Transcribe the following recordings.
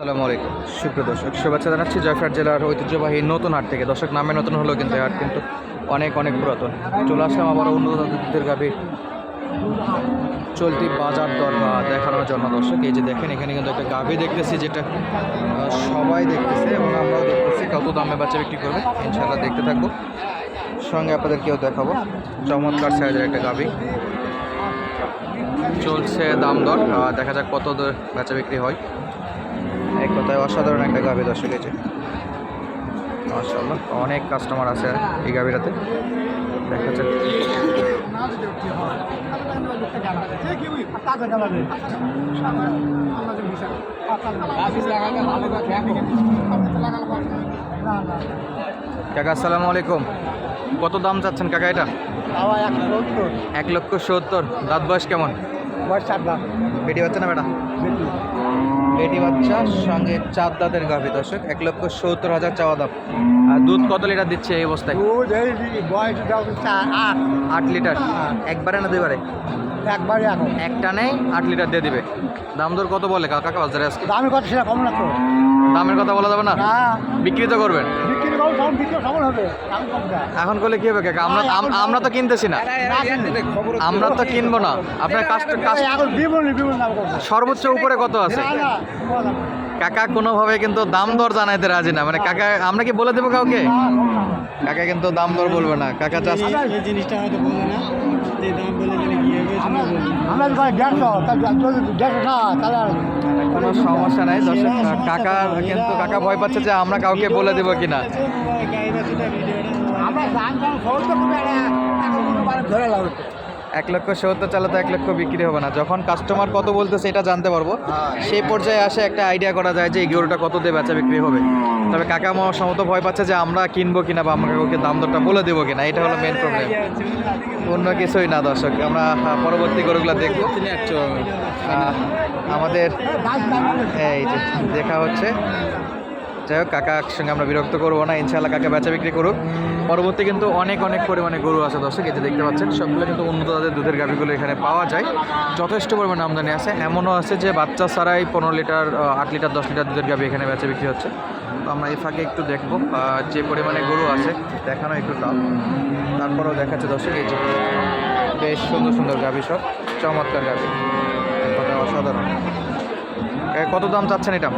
আসসালামু আলাইকুম। সুপ্রিয় দর্শক, শুভেচ্ছা জানাচ্ছি জয়ফাট জেলার ঐতিহ্যবাহী নতুন হাট থেকে। দর্শক, নামে নতুন হলেও কিন্তু হাট কিন্তু অনেক অনেক পুরাতন। চলে আসলাম আবার উন্নত দুধের গাভীর চলতি বাজার দর দেখানোর জন্য। দর্শক, এই যে দেখেন, এখানে কিন্তু একটা গাভী দেখতেছি যেটা সবাই দেখতেছে এবং আমরাও দেখতেছি কত দামে বাচ্চা বিক্রি করবে। ইনশাল্লাহ দেখতে থাকব। সঙ্গে আপনাদেরকেও দেখাবো। চমৎকার সাইজের একটা গাভী। চলছে দাম দর। দেখা যাক কত দর বেচা বিক্রি হয়। এক কথায় অসাধারণ একটা গাভী দর্শক এই যে। মাশাল্লাহ অনেক কাস্টমার আছে এই গাভীটাতে। দেখা যাক। কাকা আসসালামু আলাইকুম। কত দাম চাচ্ছেন কাকা এটা? এক লক্ষ সত্তর। দাঁত বয়স কেমন? বেটি বাচ্চা না বেটা? বেটি। বাচ্চা সঙ্গে চার দাঁতের গাভী দর্শক এক লক্ষ সত্তর হাজার চাওয়া দাম। আর দুধ কত লিটার দিচ্ছে এই অবস্থায়? আট। লিটার? একবারে না দুইবারে? একবারে এখন। এক টানে আট লিটার দিয়ে দিবে। দাম দর কত বলে কাকা? বাজারে আজকে? দামি কত সেটা কম না তো। দামের কথা বলা যাবে না বিক্রি তো করবেন এখন করলে কি হবে কাকা আমরা আমরা তো কিনতেছি না আমরা তো কিনবো না আপনার সর্বোচ্চ উপরে কত আছে। কাকা কোনোভাবে কিন্তু দাম দর জানাইতে রাজি না মানে কাকা আমরা কি বলে দেবো কাউকে কাকা কিন্তু দাম দর বলবে না কাকা চাষ এই জিনিসটা হয়তো বলবে না যে দাম বলে। আমরা যদি দেড়শো দেড়শো না তাহলে কোনো সমস্যা নাই দর্শক কাকা কিন্তু কাকা ভয় পাচ্ছে যে আমরা কাউকে বলে দেবো কিনা। আমরা ধরে লাগবে এক লক্ষ সত্তর চালে তো এক লক্ষ বিক্রি হবে না। যখন কাস্টমার কত বলতেছে এটা জানতে পারব। সেই পর্যায়ে আসে একটা আইডিয়া করা যায় যে এই গরুটা কত দিয়ে বেচা বিক্রি হবে। তবে কাকা আমার সমত ভয় পাচ্ছে যে আমরা কিনবো কিনা বা আমরা কাউকে দাম দরটা বলে দেবো কিনা, এটা হলো মেন প্রবলেম অন্য কিছুই না দর্শক, আমরা পরবর্তী গরুগুলো দেখব। আমাদের এই যে দেখা হচ্ছে। যাই হোক কাকার সঙ্গে আমরা বিরক্ত করব না ইনশাল্লাহ কাকা বেচা বিক্রি করুক। পরবর্তী কিন্তু অনেক অনেক পরিমাণে গরু আছে দর্শক যে দেখতে পাচ্ছেন, সবগুলো কিন্তু উন্নত তাদের দুধের গাভিগুলো এখানে পাওয়া যায়। যথেষ্ট পরিমাণে আমদানি আছে। এমনও আছে যে বাচ্চা ছাড়াই পনেরো লিটার আট লিটার, দশ লিটার দুধের গাভি এখানে বেচা বিক্রি হচ্ছে। তো আমরা এই ফাঁকে একটু দেখব যে পরিমাণে গরু আছে, দেখানো একটু দাম। তারপরেও দেখাচ্ছে দর্শক, এই যে বেশ সুন্দর সুন্দর গাভি সব, চমৎকার গাভি। কথায় অসাধারণ। কত দাম চাচ্ছেন এটা?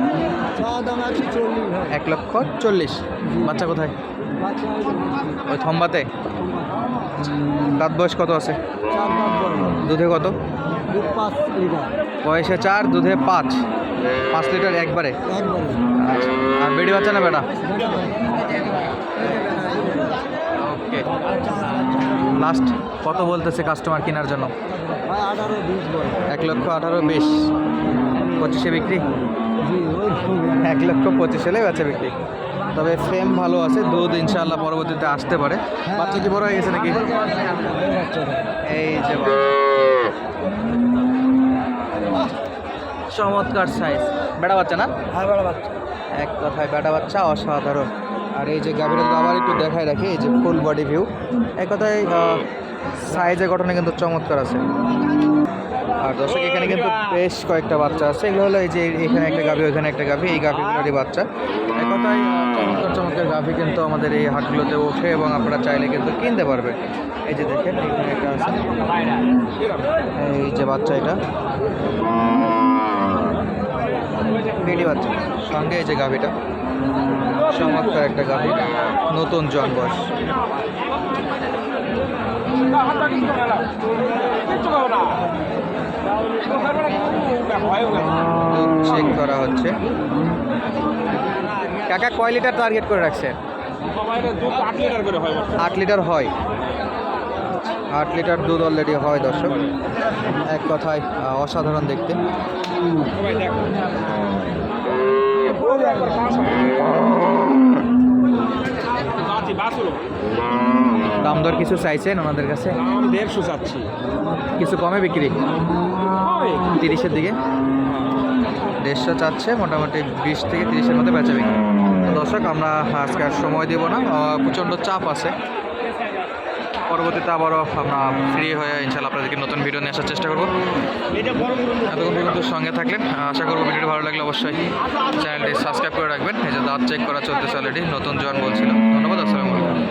এক লক্ষ চল্লিশ। বাচ্চা কোথায়? ওই থম্বাতে? দাঁত বয়স কত আছে? দুধে কত? বয়সে চার, দুধে পাঁচ। পাঁচ লিটার একবারে? আর বেড়ি বাচ্চা না বেটা ওকে। লাস্ট কত বলতেছে কাস্টমার কেনার জন্য? এক লক্ষ আঠারো বিশ। পঁচিশে বিক্রি? এক লক্ষ পঁচিশ হলে বেচা বিক্রি। তবে ফ্রেম ভালো আছে দুধ ইনশাআল্লাহ পরবর্তীতে আসতে পারে। বাচ্চা কি বড় হয়ে গেছে নাকি? এই যে চমৎকার সাইজ বেড়া বাচ্চা না? হ্যাঁ বড় বাচ্চা। এক কথায় বেটা বাচ্চা অসাধারণ। আর এই যে গাভীরা আবার একটু দেখায় রাখি, এই যে ফুল বডি ভিউ এক কথায় সাইজের গঠনে কিন্তু চমৎকার আছে। আর দর্শক, এখানে কিন্তু বেশ কয়েকটা বাচ্চা আছে। এগুলো হলো এই যে এখানে একটা গাভী, ওইখানে একটা গাভী, এই গাভীগুলোরই বাচ্চা। এক কথায় চমৎকার চমৎকার গাভী কিন্তু আমাদের এই হাটগুলোতে ওঠে এবং আপনারা চাইলে কিন্তু কিনতে পারবেন। এই যে দেখেন, এখানে একটা আছে। এই যে বাচ্চা এটা। বেডি বাচ্চা। সঙ্গে এই যে গাভীটা। চমৎকার একটা গাভী, নতুন জন্ম বয়স। চেক করা হচ্ছে। কাকা, কয় লিটার টার্গেট করে রাখছে? আট লিটার হয়। আট লিটার দুধ অলরেডি হয় দর্শক। এক কথায় অসাধারণ দেখতে। দাম দর কিছু চাইছেন ওনাদের কাছে? দেড়শো চাচ্ছি। কিছু কমে বিক্রি? তিরিশের দিকে? দেড়শো চাচ্ছে মোটামুটি বিশ থেকে তিরিশের মধ্যে বেচা বিক্রি। দর্শক আমরা আজকে আর সময় দেব না। প্রচণ্ড চাপ আছে। পরবর্তীতে আবারও আমরা ফ্রি হয়ে ইনশাল্লাহ আপনাদেরকে নতুন ভিডিও নিয়ে আসার চেষ্টা করব। এতক্ষণ পর্যন্ত সঙ্গে থাকলেন। আশা করব ভিডিওটি ভালো লাগলে অবশ্যই চ্যানেলটি সাবস্ক্রাইব করে রাখবেন। এই যে দাঁত চেক করা চলতেছে অলরেডি নতুন জয়েন বলছিলাম ধন্যবাদ, আসসালামু আলাইকুম।